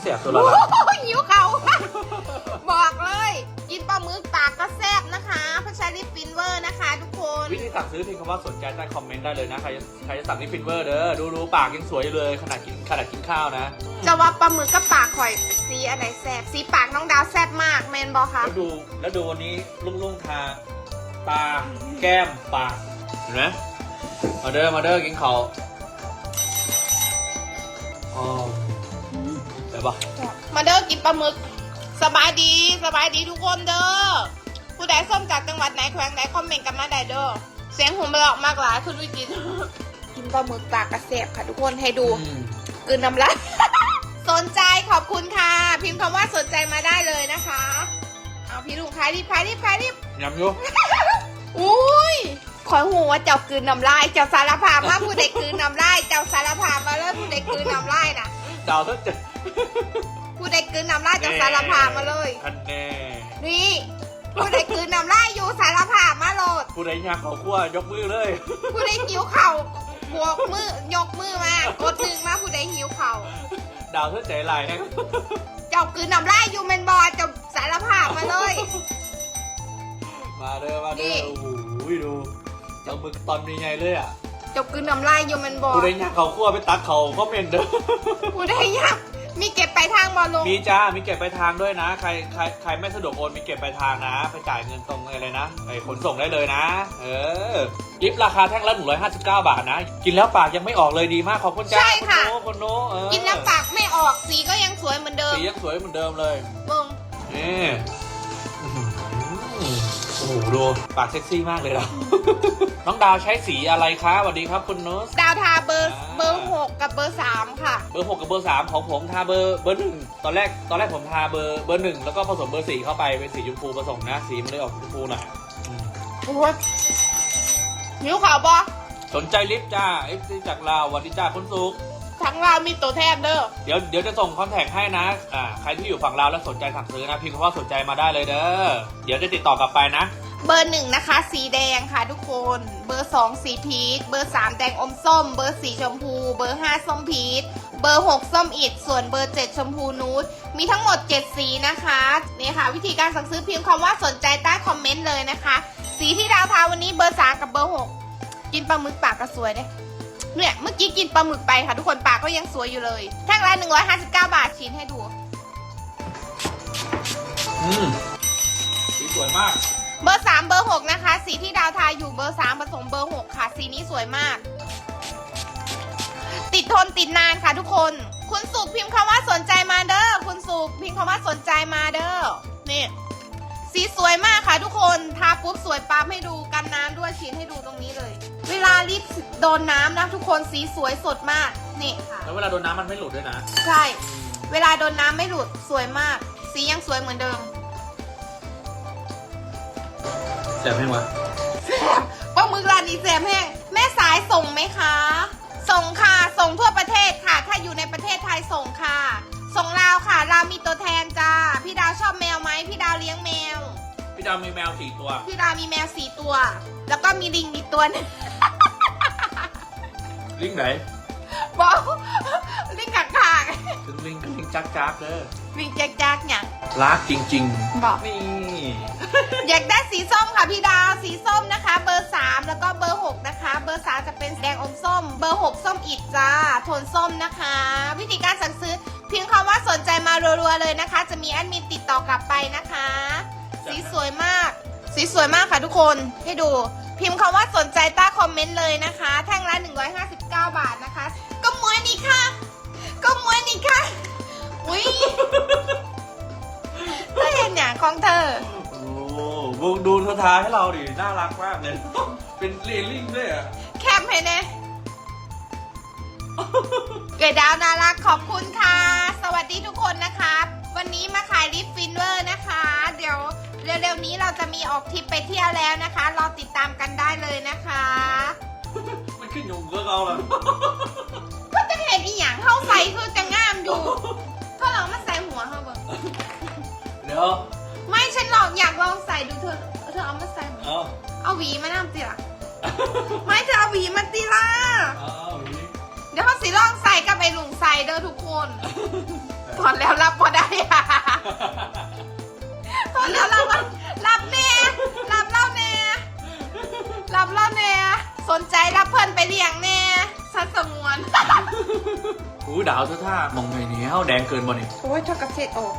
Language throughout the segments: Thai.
เสียสุดละโอ้ละโหหิวเขา บอกเลย กินปลาหมึกปากก็แซ่บนะคะเพราะใช้ลิปฟินเวอร์นะคะ ทุกคนวิธีสั่งซื้อพิมพ์คำว่าสนใจใต้คอมเมนต์ได้เลยนะ ใครใครจะสั่งนี่ฟินเวอร์เด้อ ดูดูปากยังสวยอยู่เลยขนาดกินขนาดกินข้าวนะ จะว่าปลาหมึกกับปากข่อยสีอะไรแซ่บสีปากน้องดาวแซ่บมากแมนบอคะแล้วดูแล้วดูวันนี้ลุงลุงทาตาแก้มปากเห็นไหมมาเด้อมาเด้อกินเขาวอ๋อ เดี๋ยวปะมาเด้อกินปลาหมึก สบายดีสบายดีทุกคนเด้อผู้ใดส้มจากจังหวัดไหนแขวงไหนคอมเมนต์กันมาได้เด้อเสียงหุ่มเราะมากหลายคุณวิกินกินปลาหมึกปากกระแซ่บค่ะทุกคนให้ดูอืมกลืนน้ำลายสนใจขอบคุณค่ะ พิมพ์คำว่าสนใจมาได้เลยนะคะ เอาพี่ลุงขายรีบขายรีบขายรีบยำอยู่อุ้ยขอหูว่าเจ้ากลืนน้ำลาย เจ้าสารภาพมาผู้ใดกลืนน้ำลาย เจ้าสารภาพมาเลยผู้ใดกลืนน้ำลายน่ะดาวทั้งเจ็ด ผู้ใดกลืนน้ำลายเจ้าสารภาพมาเลย อันแน่นี่ผู้ใดกลืนน้ำลายอยู่สารภาพมาโหลด ผู้ใดอยากเขาคั่วยกมือเลย ผู้ใดหิวเข่าบวกมือยกมือมากดหนึ่งมาผู้ใดหิวเข่าดาวทั้งใจลายแฮงเจ้ากลืนน้ำลายอยู่เมนบอเจ้าสารภาพมาเลย มาเด้อมานี่เด้อโอ้โหดูจังมึกตอนมีไงเลยอะเจ้ากลืนน้ำลายอยู่เมนบอผู้ใดอยากเขาคั่วไปตักเขาก็เมนเด้อผู้ใดอยาก มีเก็บไปลายทางบอลลง มีจ้า มีเก็บไปลายทางด้วยนะ ใครใครใครไม่สะดวกโอนมีเก็บไปลายทางนะ ไปจ่ายเงินตรงอะไรนะไอ้ขนส่งได้เลยนะ เออกิฟต์ราคาแท่งละ159 บาทนะ กินแล้วปากยังไม่ออกเลยดีมากขอบคุณจ้าใช่ค่ะณโน้คนโน้เออกินน้ำปากไม่ออกสีก็ยังสวยเหมือนเดิมสียังสวยเหมือนเดิมเลยมึงนี่อื้อหือโอ้โหดูปากเซ็กซี่มากเลยเรา น้องดาวใช้สีอะไรคะสวัสดีครับคุณโนสดาวทาเบอร์อ่าเบอร์หกกับเบอร์สามค่ะ เบอร์หกกับเบอร์สามของผมทาเบอร์เบอร์หนึ่งตอนแรกตอนแรกผมทาเบอร์เบอร์หนึ่งแล้วก็ผสมเบอร์สี่เข้าไปเป็นสีชมพูผสมนะสีมันเลยออกชมพูหน่อยอืมโอ้ยหิวข่าวบอสนใจลิฟต์จ้าเอฟซีจากลาวสวัสดีจ้าคุณสุก ทั้งเรามีตัวแทนเด้อ เดี๋ยวเดี๋ยวจะส่งคอนแทคให้นะ อ่า ใครที่อยู่ฝั่งลาวแล้วสนใจสั่งซื้อนะ พิมพ์คำว่าสนใจมาได้เลยเด้อ เดี๋ยวจะติดต่อกลับไปนะ เบอร์หนึ่งนะคะ สีแดงค่ะทุกคน เบอร์สองสีพีช เบอร์สามแดงอมส้ม เบอร์สี่ชมพู เบอร์ห้าส้มพีช เบอร์หกส้มอิด ส่วนเบอร์เจ็ดชมพูนูด มีทั้งหมด7สีนะคะ นี่ค่ะ วิธีการสั่งซื้อพิมพ์คำว่าสนใจใต้คอมเมนต์เลยนะคะ สีที่ดาวทาวันนี้เบอร์สามกับเบอร์หกกินปลาหมึกปากก็สวยเนี่ย เนี่ยเมื่อกี้กินปลาหมึกไปค่ะทุกคนปากก็ยังสวยอยู่เลยแท่งละ159 บาทชิ้นให้ดู อืมสีสวยมาก เบอร์สามเบอร์หกนะคะ สีที่ดาวทายอยู่เบอร์สามผสมเบอร์หกค่ะ สีนี้สวยมาก ติดทนติดนานค่ะทุกคน คุณสุกพิมพ์คำว่าสนใจมาเด้อคุณสุกพิมพ์คำว่าสนใจมาเด้อนี่ สีสวยมากค่ะทุกคนทาปุ๊บสวยปั๊บให้ดูกันน้ำด้วยชิ้นให้ดูตรงนี้เลย เวลาลิปโดนน้ำนะทุกคนสีสวยสดมากนี่ค่ะ แล้วเวลาโดนน้ำมันไม่หลุดด้วยนะ ใช่ เวลาโดนน้ำไม่หลุดสวยมาก สียังสวยเหมือนเดิมแซ่บไหมวะปลาหมึกร้านนี้แซมแห้งแม่สายส่งไหมคะ ส่งค่ะ ส่งทั่วประเทศค่ะ ถ้าอยู่ในประเทศไทยส่งค่ะ ส่งลาวค่ะลาวมีตัวแทนจ้า พี่ดาวชอบแมวไหมพี่ดาวเลี้ยงแมวพี่ ดาวมีแมวสี่ตัว พี่ดาวมีแมวสี่ตัว แล้วก็มีลิงอีกตัวหนึงลิงไหน บอกลิงกากากถึงลิงกับลิงจักจักเด้อลิงแจ๊กแจ๊กเนี่ยรักจริงบอก ๆ นี่ อยากได้สีส้มค่ะพี่ดาวสีส้มนะคะ เบอร์ 3 แล้วก็เบอร์ 6 นะคะ เบอร์ 3 จะเป็นแดงอมส้ม เบอร์ 6 ส้มอิดจ้าโทนส้มนะคะ วิธีการสั่งซื้อเพียงคำว่าสนใจมารัวๆเลยนะคะ จะมีแอดมินติดต่อกลับไปนะคะ สีสวยมาก สีสวยมากค่ะทุกคนให้ดู พิมพ์คำว่าสนใจใต้คอมเมนต์เลยนะคะ แท่งละ 159 บาทนะคะ ก็มวยนี่ค่ะ ก็มวยนี่ค่ะ อุ้ยเธอเห็นอย่างของเธอ โอ้วงดูเธอทาให้เราดิ น่ารักมากเลย เป็นเลลิงด้วยอะ แคปให้แน่เกิดดาวน่ารักขอบคุณค่ะ สวัสดีทุกคนนะคะ วันนี้มาขายลิปฟินเวอร์นะคะ เดี๋ยว เร็วๆนี้เราจะมีออกทริปไปเที่ยวแล้วนะคะ รอติดตามกันได้เลยนะคะ มันขึ้นอยู่กับเราแล้วก็จะเห็นอีหยังเข้าใส่คือจะงามอยู่ก็ลองมาใส่หัวเขาเบิ่งเดี๋ยวไม่ฉันลองอยากลองใส่ดูเธอเธอเอามาใส่หัวเอาเอาหวีมานั่งติล่ะไม่เธอเอาหวีมาติล่ะเอาอีกเดี๋ยวเขาสิลองใส่กับไอ้ลุงใส่เด้อทุกคนแต่ถอนแล้วรับพอได้อะ ถอนแล้วรับบ่รับแน่รับเล่าแน่รับเล่าแน่สนใจรับเพิ่นไปเลี้ยงแน่สัตว์สงวนหูดาวเท่าท่ามองไงเนี้ยแดงเกินบ่เนี่ยโอ้ยทอกระเซ็ดออก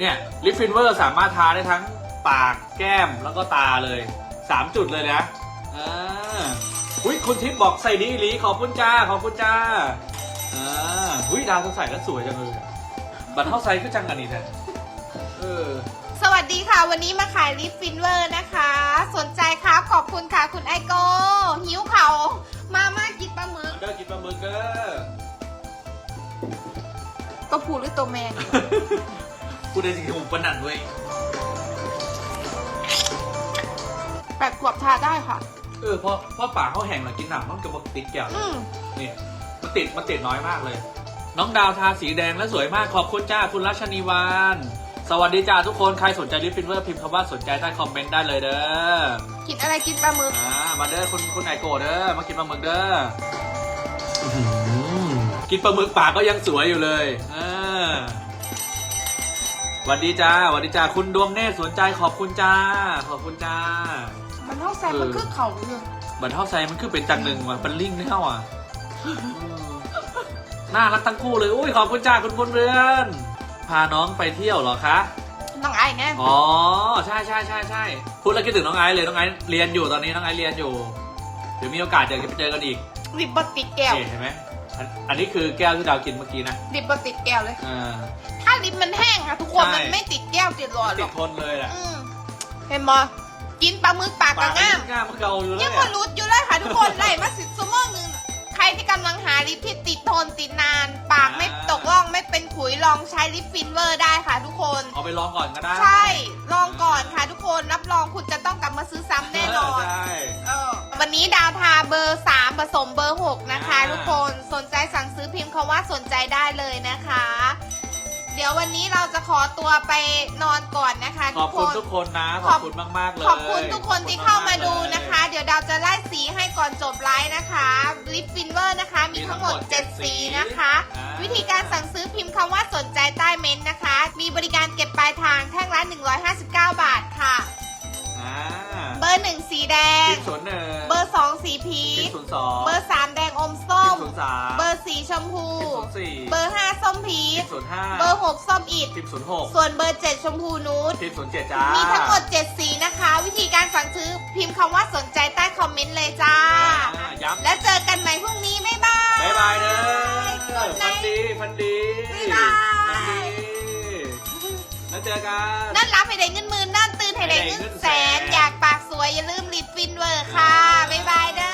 เนี่ยลิปฟินเวอร์สามารถทาได้ทั้งปากแก้มแล้วก็ตาเลย 3 จุดเลยนะอ่าอุ้ยคุณทิพย์บอกใส่ดีหลีขอบคุณจ้าขอบคุณจ้าอ่าอุ้ยดาวเธอใส่แล้วสวยจังเลยบัตรเท่าไซส์ก็จังกันนี่แท้เออ สวัสดีค่ะ วันนี้มาขายลิปฟินเวอร์นะคะ สนใจครับขอบคุณค่ะคุณไอโกหิวเขามามากินปลาหมึก เด้อกินปลาหมึกเด้อตัวผู้หรือตัวแมนพูดได้จริงๆผมปนันเว้ยแปดขวบทาได้ค่ะ เออเพราะเพราะปากเขาแห้งหลังกินหนักมันกระบอกติดแก้วอืมนี่มันติดมันติดน้อยมากเลย น้องดาวทาสีแดงและสวยมากขอบคุณจ้าคุณรัชนีวาน สวัสดีจ้าทุกคน ใครสนใจลิปฟินเวอร์พิมพ์คำว่าสนใจใต้คอมเมนต์ได้เลยเด้อกินอะไรกินปลาหมึกอ่ามาเด้อคุณคุณไอโกะเด้อมากินปลาหมึกเด้ออื้อหือกินปลาหมึกปากก็ยังสวยอยู่เลยอ่าสวัสดีจ้าสวัสดีจ้าคุณดวงเนตรสนใจขอบคุณจ้า ขอบคุณจ้า มันเท่าแซ่บมันคือเขาเลยบัตรเท่าไซมันคือเป็นจังหนึ่งว่ะเป็นลิงก์ไม่เท่าอะอืมน่ารักทั้งคู่เลย อุ้ยขอบคุณจ้าคุณบุญเรือน พาน้องไปเที่ยวเหรอคะ น้องไอ้ไงอ๋อ ใช่ใช่ใช่ใช่พูดแล้วคิดถึงน้องไอซ์เลย น้องไอซ์เรียนอยู่ตอนนี้ น้องไอซ์เรียนอยู่ เดี๋ยวมีโอกาสเดี๋ยวจะไปเจอกันอีกริบบติดแก้วเห็นไหมอันอันนี้คือแก้วที่ดาวกินเมื่อกี้นะริบบติดแก้วเลยอ่าถ้าลิปมันแห้งอะทุกคนใช่ มันไม่ติดแก้วติดหลอดหรติอดกทนเลยแหละอืมเห็นบอกินปลาหมึกปากกระง่ามง่ามมันเกาอยู่เลยัยงอะ มารุดอยู่เลยค่ะทุกคน ลองใช้ลิปฟินเวอร์ได้ค่ะทุกคน เอาไปลองก่อนก็ได้ใช่ ลองก่อนค่ะทุกคน รับรองคุณจะต้องกลับมาซื้อซ้ำแน่นอน ใช่ เออวันนี้ดาวทาเบอร์ 3 ผสมเบอร์ 6 นะคะ อ่า ทุกคนสนใจสั่งซื้อพิมพ์คำว่าสนใจได้เลยนะคะ เดี๋ยววันนี้เราจะขอตัวไปนอนก่อนนะคะ ขทุอบกคคุณน ทุกคนนะขขออบบคุณมากๆเลยขอบคุณทุกคนที่เข้ามาดูขอบณกๆนะคะ เดี๋ยวดาวจะไล่สีให้ก่อนจบไลฟ์นะคะ ลิปฟินเวอร์นะคะ มีทั้งหมดมีทั้งหมด7สีนะคะอ่าวิธีการสั่งซื้อพิมพ์คำว่าสนใจใต้เม้นต์นะคะ มีบริการเก็บปลายทางแท่งละ 159 บาทค่ะ อ่าเบอร์ 1 สีแดง ทิปศูนย์หนึ่งเบอร์ 2 สีพีทิปชศูนย์สองเบอร์ 3 แดงอมส้มทิปศูนย์สามเบอร์ 4 ชมพู ทิปศูนย์สี่เบอร์ 5 ส้มพีทิช ปศูนย์ห้าเบอร์ 6 ส้มอิด ทิปศูนย์หกส่วนเบอร์ 7 ชมพูนูด ทิปศูนย์เจ็ดจ้ามีมีทั้งหมด 7 สีนะคะ วิธีการสั่งซื้อพิมพ์คำว่าสนใจใต้คอมเมนต์เลยจ้า ย้ำ แล้วเจอ กันใหม่พรุ่งนี้ บ๊ายบาย บ๊ายบายเด้อฟันดีฟันดีบ๊ายบายแล้วเจอกัน นั่นรับให้ได้เงินหมื่นนั่นตื่นให้ได้เงินแสน อยากปากสวยอย่าลืมรีบฟินเวอร์ค่ะ บ๊ายบายเด้อ